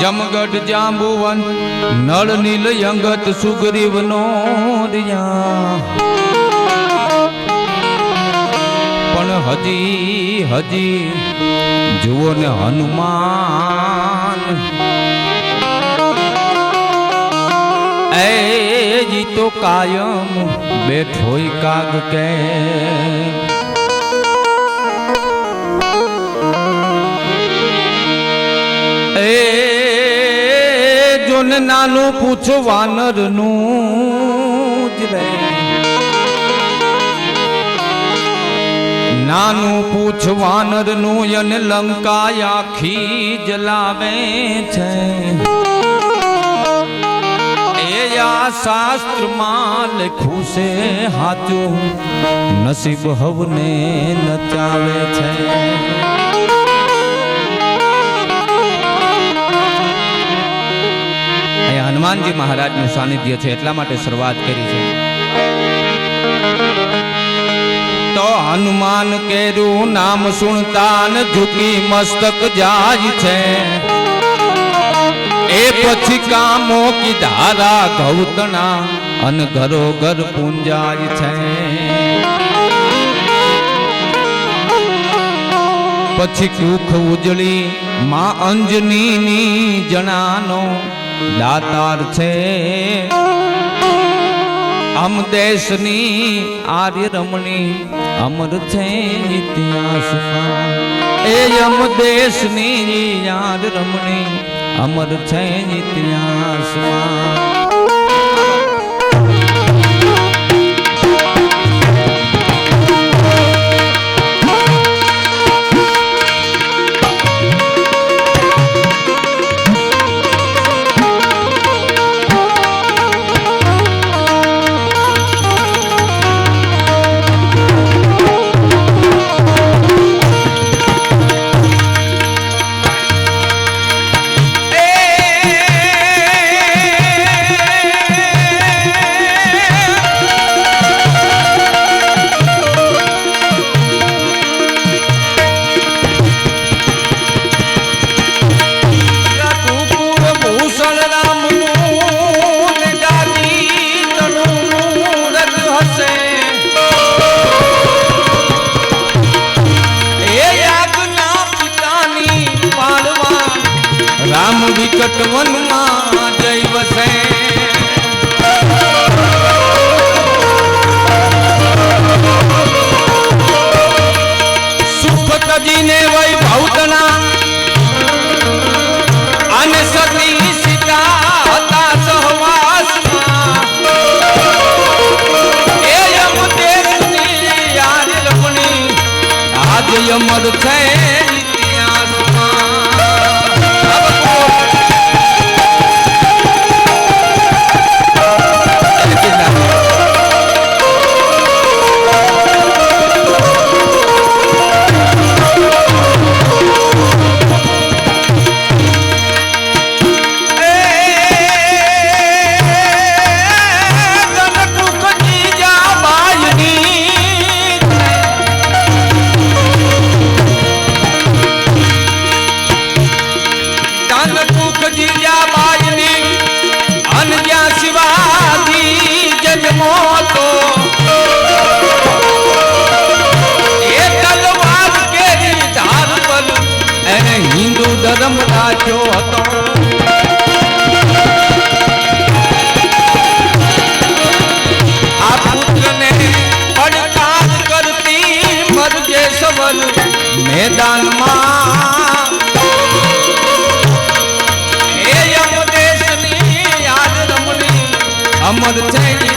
જમગઢ જાંબુવન, નળ નીલ અંગત સુગ્રીવ નો પણ હજી હજી જુઓ ને હનુમાન. એ જી તો કાયમ બેઠોય કાગ કે જોન નાનું પૂછવાનરનું નાનું પૂછવાનરનું અને લંકા આખી જલાવે છે. આ શાસ્ત્રમાં લખ્યું છે, હાચું. નસીબ હવને નચાવે છે. હનુમાનજી મહારાજનું સાનિધ્ય છે, એટલા માટે શરૂઆત કરી છે. તો હનુમાન કેરું નામ સુણતાન ઝૂકી મસ્તક જાય છે. એ પછી કામો કી ધારા ગૌતણા અન ઘરો ઘર પૂંજાય છે. પછી કુખ ઉજળી માં અંજનીની જણાનો દાતાર છે. આમ દેશની આર્ય રમણી અમર છે ઇતિહાસમાં એ અમ દેશની આર્ય રમણી અમર છે ઇતિહાસમાં ધર્મ રાખ્યો હતો. આ પુત્રને પડકાર કરતી મરજે સવલ મેદાનમાં અમર છે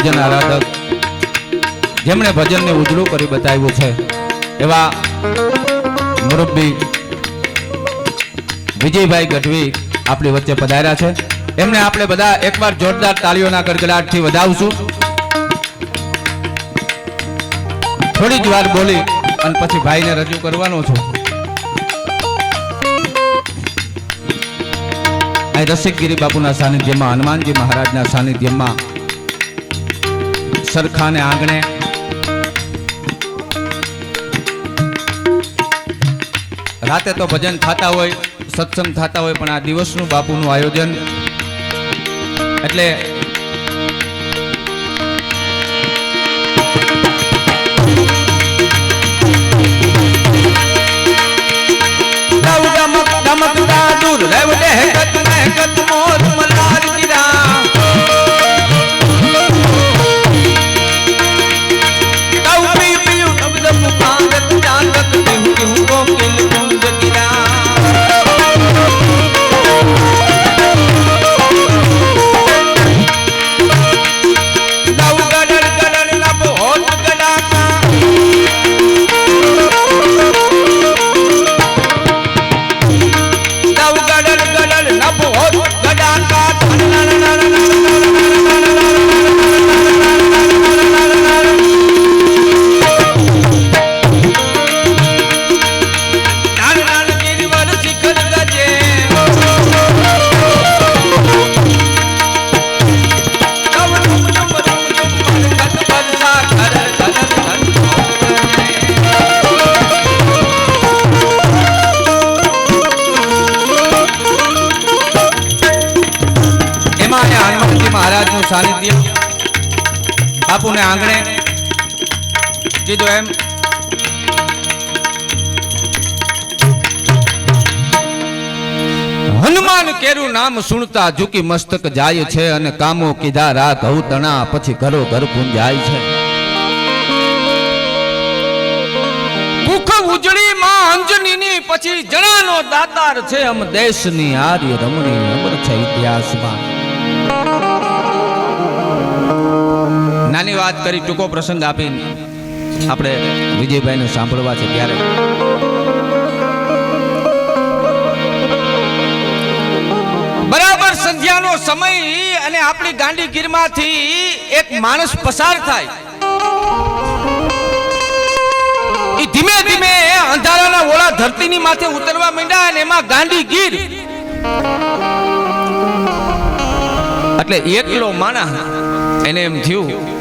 ભજન આરાધક જેમણે ભજનને ઉજળું કરી બતાવ્યું છે. એવા મુરબ્બી વિજયભાઈ ગઢવી આપણી વચ્ચે પધાર્યા છે. એમને આપણે બધા એકવાર જોરદાર તાળીઓના ગડગડાટથી વધાવશું. થોડી જ વાર બોલી અને પછી ભાઈને રજૂ કરવાનો છું. અહીં રસિકગીરી બાપુના સાનિધ્યમાં, હનુમાનજી મહારાજના સાનિધ્યમાં સરખાને આંગણે. રાતે તો ભજન થતા હોય, સત્સંગ થતા હોય, પણ આ દિવસનું બાપુનું આયોજન. એટલે હેકત મહેકત મોર મલાર કેહું કોકિલ બાપુને આંગણે. કીધું એમ. હનુમાન કેરું નામ સુણતા ઝૂકી મસ્તક જાય છે અને કામો કીધા રા ઘઉં તણા, પછી ઘરો ઘર ગુંજાય છે. ભૂખ ઉજળી માં અંજનીની, પછી જણાનો દાતાર છે અમ દેશની આર્ય રમણી અમર છે ઇતિહાસમાં. નાની વાત કરી, ટૂંકો પ્રસંગ આપીને આપણે વિજયભાઈને સાંભળવા છે ત્યારે. બરાબર સંધ્યાનો સમય અને આપણી ગાંધીગીરમાંથી એક માણસ પસાર થાય. એ ધીમે ધીમે અંધારાના ઓળા ધરતીની માથે ઉતરવા માંડ્યા અને એમાં ગાંધીગીર એટલે એકલો માણસ એને એમ થયું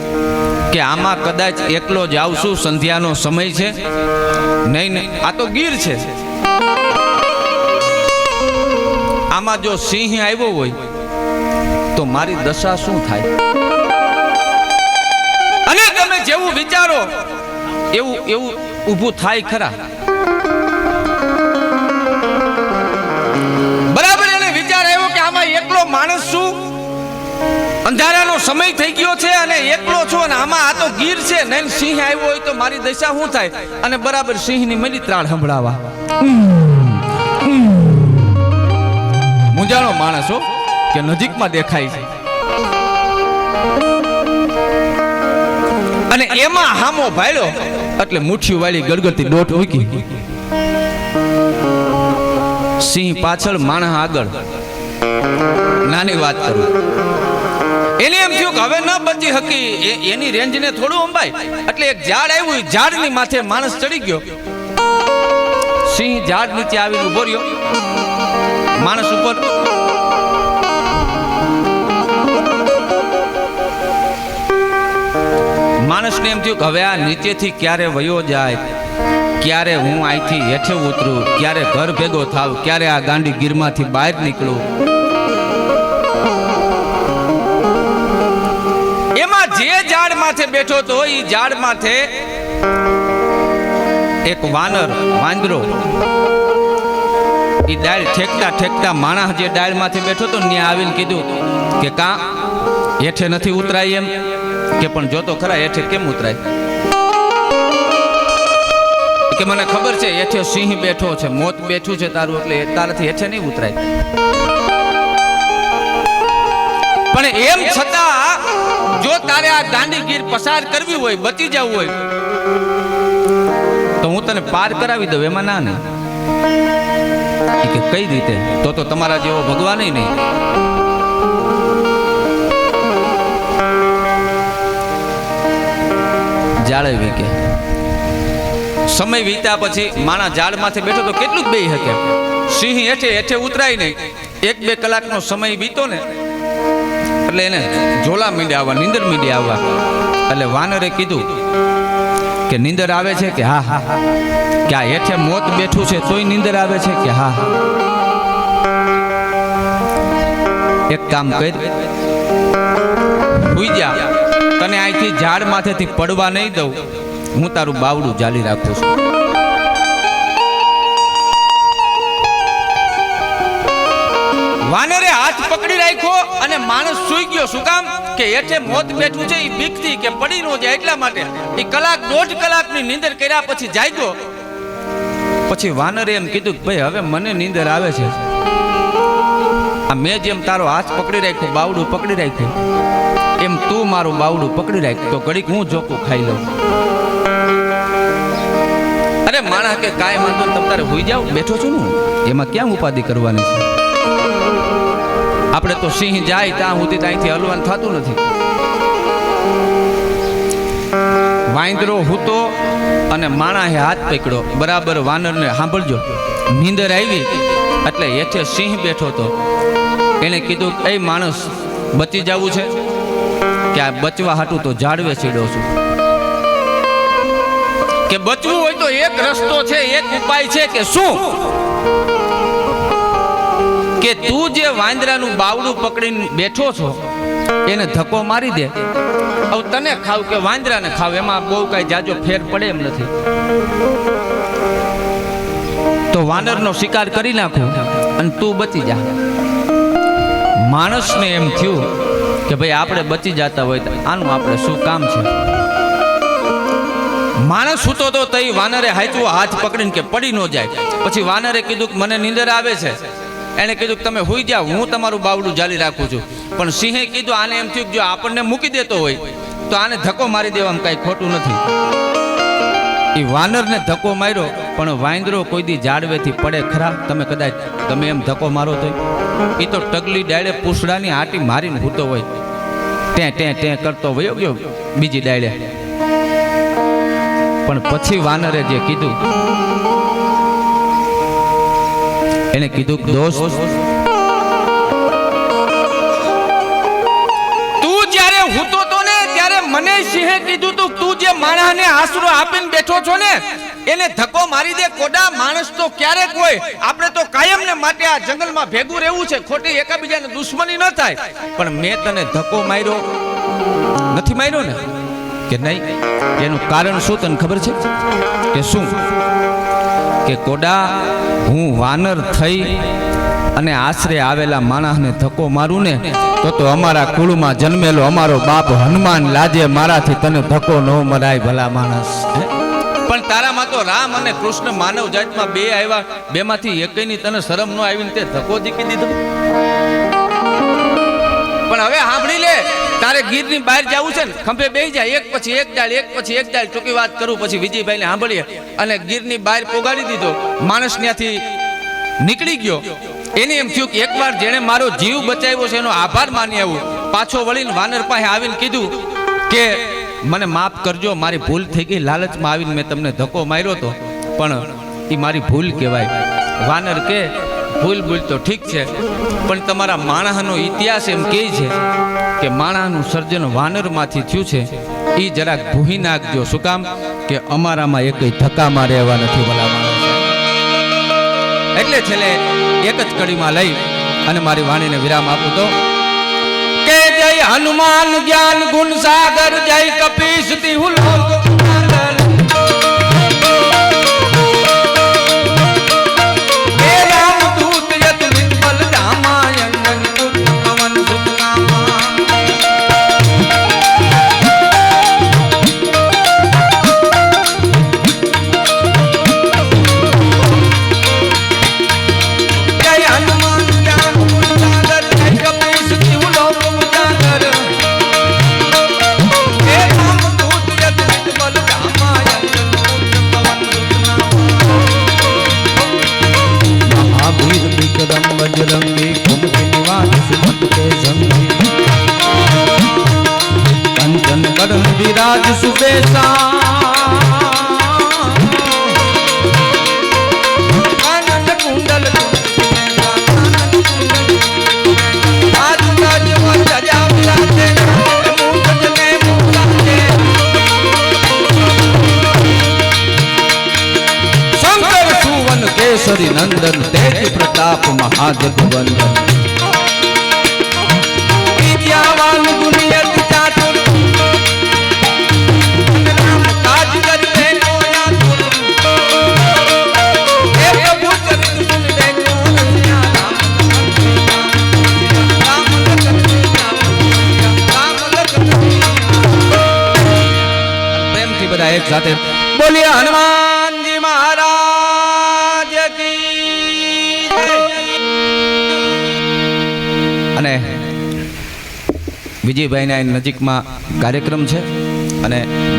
કે આમાં કદાચ એકલો જ આવશું, સંધ્યાનો સમય છે? નહીં નહીં, આ તો ગીર છે. આમાં જો સિંહ આવ્યો હોય, તો મારી દશા શું થાય? અને તમે જેવું વિચારો, એવું એવું ઊભું થાય ખરા? સમય થઈ ગયો છે અને એકલો છો અને આમાં આ તો ગીર છે. ને સિંહ આવ્યો હોય તો મારી દશા શું થાય? અને બરાબર સિંહની મળી ત્રાળ સંભળાવા. મુંજાણો માણસ હો, કે નજીકમાં દેખાય છે. અને એમાં હામો ભાળ્યો એટલે મુઠ્ઠી વાળી ગળગળતી દોટ મૂકી સિંહ પાછળ માણસ આગળ. નાની વાત કરું. એને એમ થયું કે હવે ન બચી હકી. એની રેન્જને થોડું અંબાય. એટલે એક ઝાડ આવ્યું ઝાડની માથે માણસ ચડી ગયો. સિંહ ઝાડ નીચે આવીને ઊભો રહ્યો. માણસ ઉપર. માણસને એમ થયું કે હવે આ નીચેથી ક્યારે વયો જાય? ક્યારે હું અહીંથી હેઠે ઉતરું? ક્યારે ઘર ભેગો થાવ? ક્યારે આ ગાંડી ગીરમાંથી બહાર નીકળું? માથે બેઠો તો એ ઝાડ માથે એક વાનર, વાંદરો. એ ડાળ ઠેકતા ઠેકતા માણસ જે ડાળ માથે બેઠો તો ત્યાં આવીને કીધું કે કા, હેઠે નથી ઉતરાય એમ? કે પણ જોતો ખરા હેઠે કેમ ઉતરાય? કે મને ખબર છે, હેઠે સિંહ બેઠો છે, મોત બેઠું છે તારું એટલે તારાથી હેઠે નહીં ઉતરાય. પણ એમ છતાં જો તારે આ દાંડી ગીર પસાર કરવી હોય, બચી જવું હોય, તો હું તને પાર કરાવી દઉં, એમાં ના નહીં કઈ રીતે? તો તો તમારા જેવો ભગવાન નહીં. જાળવી કે. સમય વીત્યા પછી માણા ઝાડમાંથી બેઠો તો કેટલું જ બે શકે. સિંહ હેઠે હેઠે ઉતરાય નહીં. એક બે કલાકનો સમય વીતો ને એટલે એને ઝોલા મીંડ્યા આવવા, નીંદર મીંડી આવવા. એટલે વાનરે કીધું કે નીંદર આવે છે કે હા હા કે આ હેઠે મોત બેઠું છે, તોય નીંદર આવે છે કે હા એક કામ કર. સુઈ જા. તને અહીંથી ઝાડ માથેથી પડવા નહીં દઉં. હું તારું બાવડું જાળી રાખું છું. માણસ સૂઈ ગયો શું કામ? કે હેઠે મોત બેઠું છે એ બીકથી કે પડી ન જાય એટલા માટે. એ કલાક, દોઢ કલાકની નીંદર કર્યા પછી જાગ્યો. પછી વાનરે એમ કીધું કે ભાઈ, હવે મને નીંદર આવે છે. આ મેં જેમ તારો હાથ પકડી રાખ્યો, બાવડું પકડી રાખ્યું, એમ તું મારું બાવડું પકડી રાખ તો ઘડીક હું જોકું ખાઈ લઉં. અરે માણસ કે કાંઈ વાંધો તમ તારે હોઈ જાવ બેઠો છું ને? એમાં ક્યાં ઉપાધિ કરવાની છે? આપણે તો સિંહ જાય ત્યાં સુધી ત્યાંથી હલવાન થતું નથી. વાંદરો હૂતો અને માણાએ હાથ પકડ્યો. બરાબર વાનરને સાંભળજો. નીંદર આવી એટલે હેઠે સિંહ બેઠો હતો. એણે કીધું, એ માણસ, બચી જવું છે? કે આ બચવા હાટું તો જાળવે છેડો છું. કે બચવું હોય તો એક રસ્તો છે, એક ઉપાય છે કે શું? કે તું જે વાંદરાનું બાવડું પકડીને બેઠો છો, એને ધક્કો મારી દે. હવે તને ખાવ કે વાંદરાને ખાવ, એમાં બહુ કઈ જાજો ફેર પડે એમ નથી. તો વાનરનો શિકાર કરી નાખો અને તું બચી જા. માણસને એમ થયું કે ભાઈ, આપણે બચી જતા હોય તો આનું આપણે શું કામ છે? માણસ સૂતો તો તઈ વાનરે હાચવો હાથ પકડીને કે પડી ન જાય. પછી વાનરે કીધું કે મને નીંદર આવે છે. એણે કીધું તમે હોઈ જાઓ, હું તમારું બાવડું જાળી રાખું છું. પણ સિંહે કીધું, આને એમ થયું કે જો આપણને મૂકી દેતો હોય, તો આને ધક્કો મારી દેવામાં કાંઈ ખોટું નથી. એ વાનરને ધક્કો માર્યો, પણ વાંદરો કોઈ દી ઝાડવેથી પડે ખરા? તમે કદાચ, તમે એમ ધક્કો મારો તો એ તો ટગલી ડાળે પૂછડાની આટી મારીને હૂતો હોય. તે ત્યાં ત્યાં કરતો વયો ગયો બીજી ડાળે પણ પછી વાનરે જે કીધું એને કીધું, દોસ્ત. તું જ્યારે હૂતો તો ને, ત્યારે મને સિંહે કીધું તું તું જે માણસને આશરો આપીને બેઠો છો ને, એને ધક્કો મારી દે કોડા માણસ તો ક્યારેક હોય. આપણે તો કાયમ ને માટે આ જંગલમાં ભેગું રહેવું છે, ખોટી એકાબીજાને દુશ્મની ન થાય. પણ મેં તને ધક્કો માર્યો, નથી માર્યો ને? કે નહીં? એનું કારણ શું તને ખબર છે? કે શું? કે કોડા, હું વાનર થઈ અને આશરે આવેલા માણસને ધક્કો મારું ને, તો તો અમારા કુળમાં જન્મેલો અમારો બાપ હનુમાન લાજે મારાથી તને ધક્કો ન મરાય ભલા માણસ? પણ તારામાં તો રામ અને કૃષ્ણ માનવ જાતમાં બે આવ્યા, બેમાંથી એકયની તને શરમ ન આવીને તે ધક્કો જીકી દીધો? પણ હવે સાંભળી લે. તારે ગીરની બહાર જવું છે ને, ખંભે બે જાય એક પછી એક ડાળ એક પછી એક ડાળ ટૂંકી વાત કરું, પછી વિજયભાઈને સાંભળીએ. અને ગીરની બહાર પોગાડી દીધો. માણસ ત્યાંથી નીકળી ગયો. એને એમ થયું કે એકવાર જેણે મારો જીવ બચાવ્યો છે, એનો આભાર માની આવું. પાછો વળીને વાનર પાસે આવીને કીધું કે, મને માફ કરજો, મારી ભૂલ થઈ ગઈ, લાલચમાં આવીને મેં તમને ધક્કો માર્યો હતો પણ એ મારી ભૂલ કહેવાય. વાનર કે, ભૂલ ભૂલ તો ઠીક છે, પણ તમારા માણસનો ઇતિહાસ એમ કહે છે કે માણસનું સર્જન વાનરમાંથી થયું છે એ જરાક ભૂહી નાખજો. શું કામ? કે અમારામાં એક ધક્કા મારે એવા નથી ભલામાં એટલે છેલ્લે એક જ કડીમાં લઈ અને મારી વાણીને વિરામ આપું તો, કે જય હનુમાન જ્ઞાન ગુણ સાગર, જય કપીશ તિહુ રાજ સુબેસા. केसरी नंदन तेज प्रताप महाजगवंदन વિદ્યાવાન ગુણિયત ચાતુર રામ કાજ કરતે વિજયભાઈના નજીકમાં કાર્યક્રમ છે અને